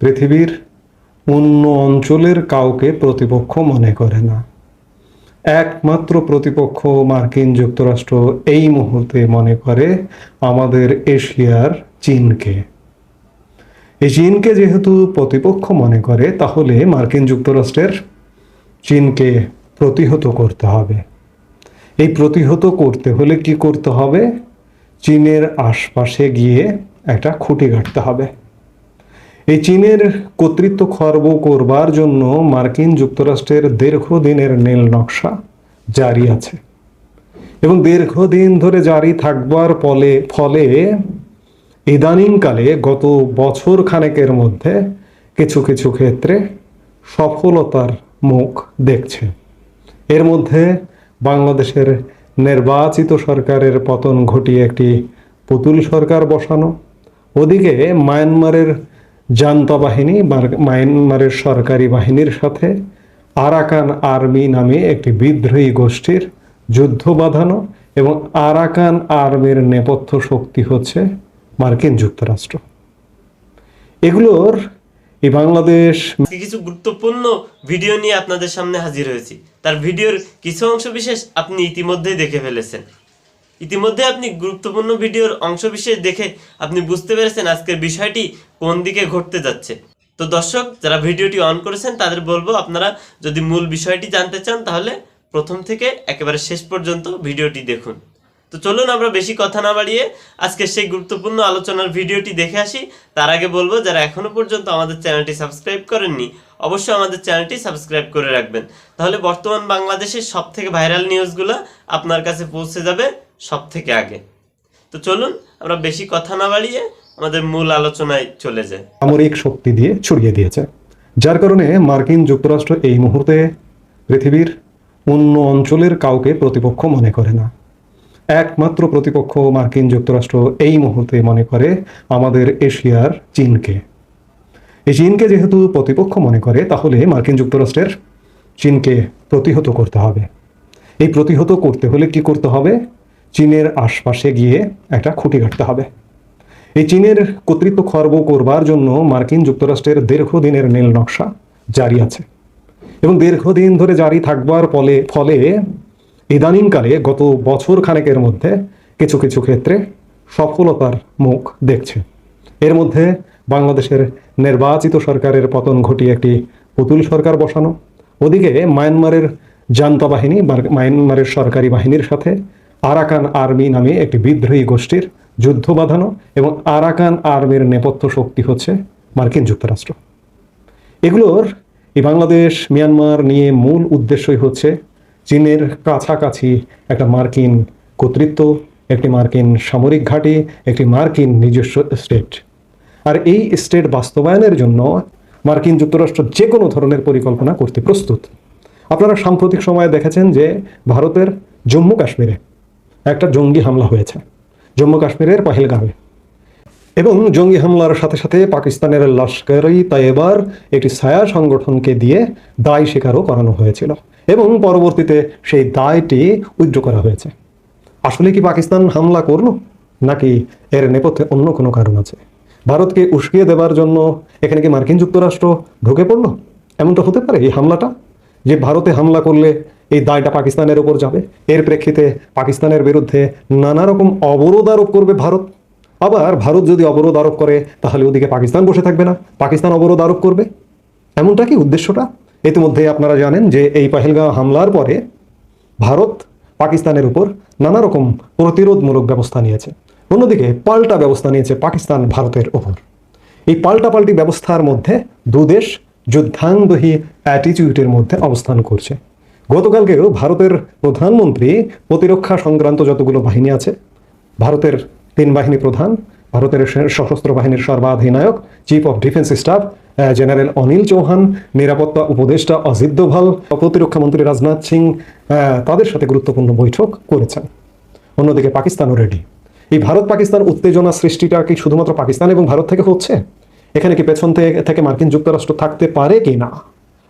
পৃথিবীর অন্য অঞ্চলের কাউকে প্রতিপক্ষ মনে করে না। একমাত্র প্রতিপক্ষ মার্কিন যুক্তরাষ্ট্র এই মুহূর্তে মনে করে আমাদের এশিয়ার চীনকে। এই চীনকে যেহেতু প্রতিপক্ষ মনে করে, তাহলে মার্কিন যুক্তরাষ্ট্রের চীনকে প্রতিহত করতে হবে। এই প্রতিহত করতে হলে কি করতে হবে? চীনের আশপাশে গিয়ে একটা খুঁটি গাঁটতে হবে। এই চীনের কর্তৃত্ব খর্ব করবার জন্য মার্কিন যুক্তরাষ্ট্রের দীর্ঘদিনের নীল নকশা জারি আছে। এবং দীর্ঘদিন ধরে জারি থাকবার ফলে ফলে ইদানিংকালে গত বছর খানেকের মধ্যে কিছু কিছু ক্ষেত্রে সফলতার মুখ দেখছে। এর মধ্যে বাংলাদেশের নির্বাচিত সরকারের পতন ঘটিয়ে একটি পুতুল সরকার বসানো, ওদিকে মায়ানমারের জান্তা বাহিনী মায়ানমারের সরকারি বাহিনীর সাথে আরাকান আর্মি নামে একটি বিদ্রোহী গোষ্ঠীর যুদ্ধ বাঁধানো এবং আরাকান আর্মির নেপথ্য শক্তি হচ্ছে মার্কিন যুক্তরাষ্ট্র। এগুলোর এই বাংলাদেশ কিছু গুরুত্বপূর্ণ ভিডিও নিয়ে আপনাদের সামনে হাজির হয়েছি। তার ভিডিওর কিছু অংশ বিশেষ আপনি ইতিমধ্যেই দেখে ফেলেছেন। ইতিমধ্যে আপনি গুরুত্বপূর্ণ ভিডিওর অংশ বিশেষ দেখে আপনি বুঝতে পেরেছেন আজকের বিষয়টি কোন দিকে ঘটতে যাচ্ছে। তো দর্শক, যারা ভিডিওটি অন করেছেন, তাদের বলব আপনারা যদি মূল বিষয়টি জানতে চান, তাহলে প্রথম থেকে একেবারে শেষ পর্যন্ত ভিডিওটি দেখুন। তো চলুন আমরা বেশি কথা না বাড়িয়ে আজকে সেই গুরুত্বপূর্ণ আলোচনার ভিডিওটি দেখে আসি। তার আগে বলব, যারা এখনও পর্যন্ত আমাদের চ্যানেলটি সাবস্ক্রাইব করেননি, অবশ্যই আমাদের চ্যানেলটি সাবস্ক্রাইব করে রাখবেন। তাহলে বর্তমান বাংলাদেশের সব থেকে ভাইরাল নিউজগুলো আপনার কাছে পৌঁছে যাবে। সব থেকে আগে। তো চলুন, আমরা বেশি কথা না বাড়িয়ে আমাদের মূল আলোচনায় চলে যাই। সামরিক শক্তি দিয়ে ছড়িয়ে দিয়েছে, যার কারণে মার্কিন যুক্তরাষ্ট্র এই মুহূর্তে পৃথিবীর অন্য অঞ্চলের কাউকে প্রতিপক্ষ মনে করে না। একমাত্র প্রতিপক্ষ মার্কিন যুক্তরাষ্ট্র এই মুহূর্তে মনে করে আমাদের এশিয়ার চীনকে। এই চীনকে যেহেতু প্রতিপক্ষ মনে করে, তাহলে মার্কিন যুক্তরাষ্ট্রের চীনকে প্রতিহত করতে হবে। এই প্রতিহত করতে হলে কি করতে হবে? চীনের আশপাশে গিয়ে একটা খুঁটি গাঁটতে হবে। এই চীনের কর্তৃত্ব খর্ব করবার জন্য মার্কিন যুক্তরাষ্ট্রের দীর্ঘদিনের নীল নকশা জারি আছে। এবং দীর্ঘদিন ধরে জারি থাকবার ফলে ফলে ইদানিংকালে গত বছর খানেকের মধ্যে কিছু কিছু ক্ষেত্রে সফলতার মুখ দেখছে। এর মধ্যে বাংলাদেশের নির্বাচিত সরকারের পতন ঘটিয়ে একটি পুতুল সরকার বসানো, ওদিকে মায়ানমারের জান্তা বাহিনী মায়ানমারের সরকারি বাহিনীর সাথে আরাকান আর্মি নামে একটি বিদ্রোহী গোষ্ঠীর যুদ্ধ বাঁধানো এবং আরাকান আর্মির নেপথ্য শক্তি হচ্ছে মার্কিন যুক্তরাষ্ট্র। এগুলোর এই বাংলাদেশ, মিয়ানমার নিয়ে মূল উদ্দেশ্যই হচ্ছে চীনের কাছাকাছি একটা মার্কিন কর্তৃত্ব, একটি মার্কিন সামরিক ঘাঁটি, একটি মার্কিন নিজস্ব স্টেট। আর এই স্টেট বাস্তবায়নের জন্য মার্কিন যুক্তরাষ্ট্র যে কোনো ধরনের পরিকল্পনা করতে প্রস্তুত। আপনারা সাম্প্রতিক সময়ে দেখেছেন যে ভারতের জম্মু কাশ্মীরে একটা জঙ্গি হামলা হয়েছে, জম্মু কাশ্মীরের পাহেলগামে। এবং জঙ্গি হামলার সাথে সাথে পাকিস্তানের লস্করই তাইবার একটি ছায়া সংগঠনকে দিয়ে দায় স্বীকারও করানো হয়েছিল এবং পরবর্তীতে সেই দায়টি উইথড্র করা হয়েছে। আসলে কি পাকিস্তান হামলা করল, নাকি এর নেপথ্যে অন্য কোনো কারণ আছে? ভারতকে উস্কিয়ে দেবার জন্য এখানে কি মার্কিন যুক্তরাষ্ট্র ঢুকে পড়ল? এমনটা হতে পারে এই হামলাটা? যে ভারতে হামলা করলে এই দায়টা পাকিস্তানের ওপর যাবে। এর প্রেক্ষিতে পাকিস্তানের বিরুদ্ধে নানা রকম অবরোধ আরোপ করবে ভারত। আবার ভারত যদি অবরোধ আরোপ করে, তাহলে ওদিকে পাকিস্তান বসে থাকবে না। পাকিস্তান অবরোধ আরোপ করবে। এমনটা কি উদ্দেশ্যটা? ইতিমধ্যে আপনারা জানেন যে এই পাহেলগাঁও হামলার পরে ভারত পাকিস্তানের উপর নানা রকম প্রতিরোধমূলক ব্যবস্থা নিয়েছে। অন্যদিকে পাল্টা ব্যবস্থা নিয়েছে পাকিস্তান ভারতের ওপর এই পাল্টাপাল্টি ব্যবস্থার মধ্যে দুদেশ যুদ্ধাঙ্গহী অ্যাটিটিউডের মধ্যে অবস্থান করছে। গতকালকেও ভারতের প্রধানমন্ত্রী প্রতিরক্ষা সংক্রান্ত যতগুলো বাহিনী আছে, ভারতের তিন বাহিনী প্রধান, ভারতের সশস্ত্র বাহিনীর সর্বাধিনায়ক chief of defence staff general Anil Chauhan, নিরাপত্তা উপদেষ্টা অজিত দোভাল, প্রতিরক্ষা মন্ত্রী রাজনাথ সিং তাদের সাথে গুরুত্বপূর্ণ বৈঠক করেছেন। অন্যদিকে পাকিস্তানও রেডি এই ভারত পাকিস্তান উত্তেজনা সৃষ্টিটা কি শুধুমাত্র পাকিস্তান এবং ভারত থেকে হচ্ছে? এখানে কি পেছন থেকে মার্কিন যুক্তরাষ্ট্র থাকতে পারে কি না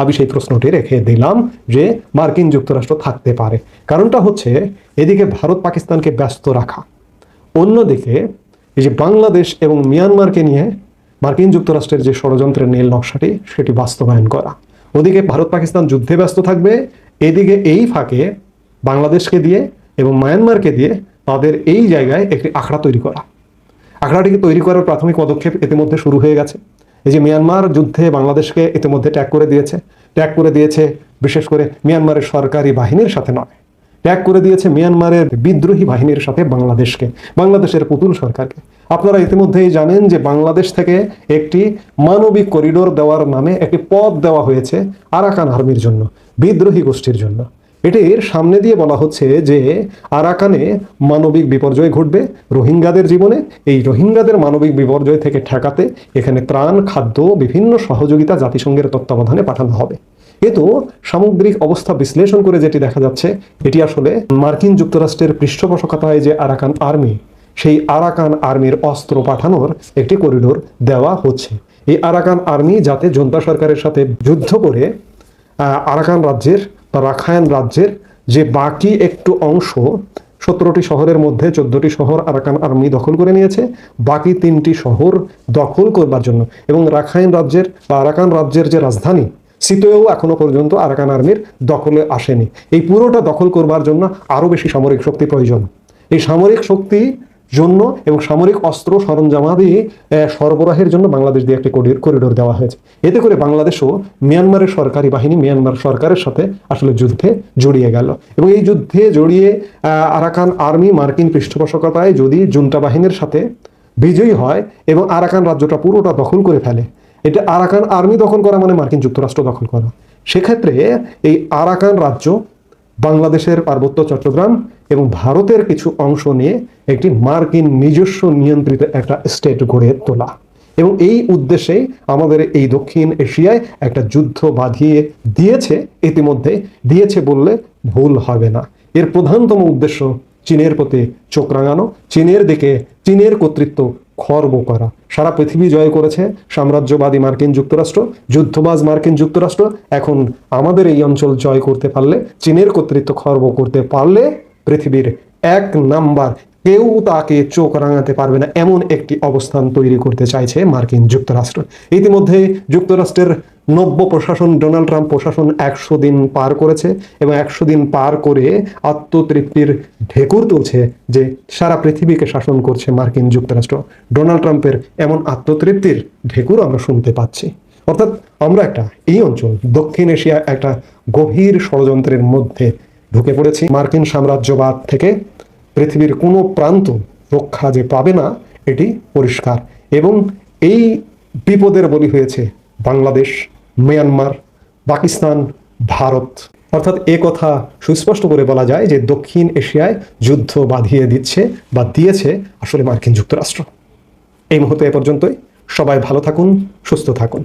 আমি সেই প্রশ্নটি রেখে দিলাম যে মার্কিন যুক্তরাষ্ট্র থাকতে পারে। কারণটা হচ্ছে এদিকে ভারত পাকিস্তানকে ব্যস্ত রাখা। অন্যদিকে এই যে বাংলাদেশ এবং মিয়ানমারকে নিয়ে মার্কিন যুক্তরাষ্ট্রের যে ষড়যন্ত্রের নীল নকশাটি, সেটি বাস্তবায়ন করা। ওদিকে ভারত পাকিস্তান যুদ্ধে ব্যস্ত থাকবে, এদিকে এই ফাঁকে বাংলাদেশকে দিয়ে এবং মায়ানমারকে দিয়ে তাদের এই জায়গায় একটি আখড়া তৈরি করা। আখড়াটিকে তৈরি করার প্রাথমিক পদক্ষেপ ইতিমধ্যে শুরু হয়ে গেছে। এই যে মিয়ানমার যুদ্ধে বাংলাদেশকে ইতিমধ্যে ট্যাগ করে দিয়েছে ট্যাগ করে দিয়েছে বিশেষ করে মিয়ানমারের সরকারি বাহিনীর সাথে নয়। ট্যাগ করে দিয়েছে মিয়ানমারের বিদ্রোহী বাহিনীর সাথে বাংলাদেশকে, বাংলাদেশের পুতুল সরকারকে। আপনারা ইতিমধ্যেই জানেন যে বাংলাদেশ থেকে একটি মানবিক করিডোর দেওয়ার নামে একটি পদ দেওয়া হয়েছে আরাকান আর্মির জন্য, বিদ্রোহী গোষ্ঠীর জন্য। এটির সামনে দিয়ে বলা হচ্ছে যে আরাকানে মানবিক বিপর্যয় ঘটবে। রোহিঙ্গাদের জীবনে, এই রোহিঙ্গাদের মানবিক বিপর্যয় থেকে ঠেকাতে এখানে ত্রাণ, খাদ্য, বিভিন্ন সহযোগিতা জাতিসংঘের তত্ত্বাবধানে পাঠানো হবে। কিন্তু সামগ্রিক অবস্থা বিশ্লেষণ করে যেটি দেখা যাচ্ছে, এটি আসলে মার্কিন যুক্তরাষ্ট্রের পৃষ্ঠপোষকতায় যে আরাকান আর্মি, সেই আরাকান আর্মির অস্ত্র পাঠানোর একটি করিডোর দেওয়া হচ্ছে। এই আরাকান আর্মি যাতে জনতা সরকারের সাথে যুদ্ধ করে আরাকান রাজ্যের রাখায়ন রাজ্যের যে বাকি একটু অংশ সতেরোটি শহরের মধ্যে চোদ্দটি শহর আরাকান আর্মি দখল করে নিয়েছে, বাকি তিনটি শহর দখল করবার জন্য। এবং রাখাইন রাজ্যের বা আরাকান রাজ্যের যে রাজধানী সিতোয়েও এখনও পর্যন্ত আরাকান আর্মির দখলে আসেনি। এই পুরোটা দখল করবার জন্য আরও বেশি সামরিক শক্তি প্রয়োজন। এই সামরিক শক্তি জন্য এবং সামরিক অস্ত্র সরঞ্জামাদি সরবরাহের জন্য বাংলাদেশ দিয়ে একটি করিডোর- দেওয়া হয়েছে। এতে করে বাংলাদেশও মিয়ানমারের সরকারি বাহিনী, মিয়ানমার সরকারের সাথে আসলে যুদ্ধে জড়িয়ে গেল। এবং এই যুদ্ধে জড়িয়ে আরাকান আর্মি মার্কিন পৃষ্ঠপোষকতায় যদি জুন্টা বাহিনীর সাথে বিজয়ী হয় এবং আরাকান রাজ্যটা পুরোটা দখল করে ফেলে, এটা আরাকান আর্মি দখল করা মানে মার্কিন যুক্তরাষ্ট্র দখল করা। সেক্ষেত্রে এই আরাকান রাজ্য বাংলাদেশের পার্বত্য চট্টগ্রাম এবং ভারতের কিছু অংশ নিয়ে একটি মার্কিন নিজস্ব নিয়ন্ত্রিত একটা স্টেট গড়ে তোলা। এবং এই উদ্দেশ্যে আমাদের এই দক্ষিণ এশিয়ায় একটা যুদ্ধ বাঁধিয়ে দিয়েছে, ইতিমধ্যে দিয়েছে বললে ভুল হবে না। এর প্রধানতম উদ্দেশ্য চীনের প্রতি চোখ রাঙানো, চীনের দিকে চীনের কর্তৃত্ব খর্ব করা। সারা পৃথিবী জয় করেছে সাম্রাজ্যবাদী মার্কিন যুক্তরাষ্ট্র, যুদ্ধবাজ মার্কিন যুক্তরাষ্ট্র। এখন আমাদের এই অঞ্চল জয় করতে পারলে, চীনের কর্তৃত্ব খর্ব করতে পারলে পৃথিবীর এক নাম্বার কেউ তাকে চোখ রাঙাতে পারবে না, এমন একটি অবস্থান তৈরি করতে চাইছে মার্কিন যুক্তরাষ্ট্র। ইতিমধ্যে যুক্তরাষ্ট্রের নব্য প্রশাসন ডোনাল্ড ট্রাম্প প্রশাসন একশো দিন পার করেছে এবং একশো দিন পার করে আত্মতৃপ্তির ঢেকুর তুলছে যে সারা পৃথিবীকে শাসন করছে মার্কিন যুক্তরাষ্ট্র। ডোনাল্ড ট্রাম্পের এমন আত্মতৃপ্তির ঢেকুর আমরা শুনতে পাচ্ছি। অর্থাৎ আমরা একটা এই অঞ্চল, দক্ষিণ এশিয়া একটা গভীর ষড়যন্ত্রের মধ্যে ঢুকে পড়েছি। মার্কিন সাম্রাজ্যবাদ থেকে পৃথিবীর কোনো প্রান্ত রক্ষা যে পাবে না, এটি পরিষ্কার। এবং এই বিপদের বলি হয়েছে বাংলাদেশ, মিয়ানমার, পাকিস্তান, ভারত। অর্থাৎ এ কথা সুস্পষ্ট করে বলা যায় যে দক্ষিণ এশিয়ায় যুদ্ধ বাঁধিয়ে দিচ্ছে বা দিয়েছে আসলে মার্কিন যুক্তরাষ্ট্র। এই মুহূর্তে এ পর্যন্তই। সবাই ভালো থাকুন, সুস্থ থাকুন।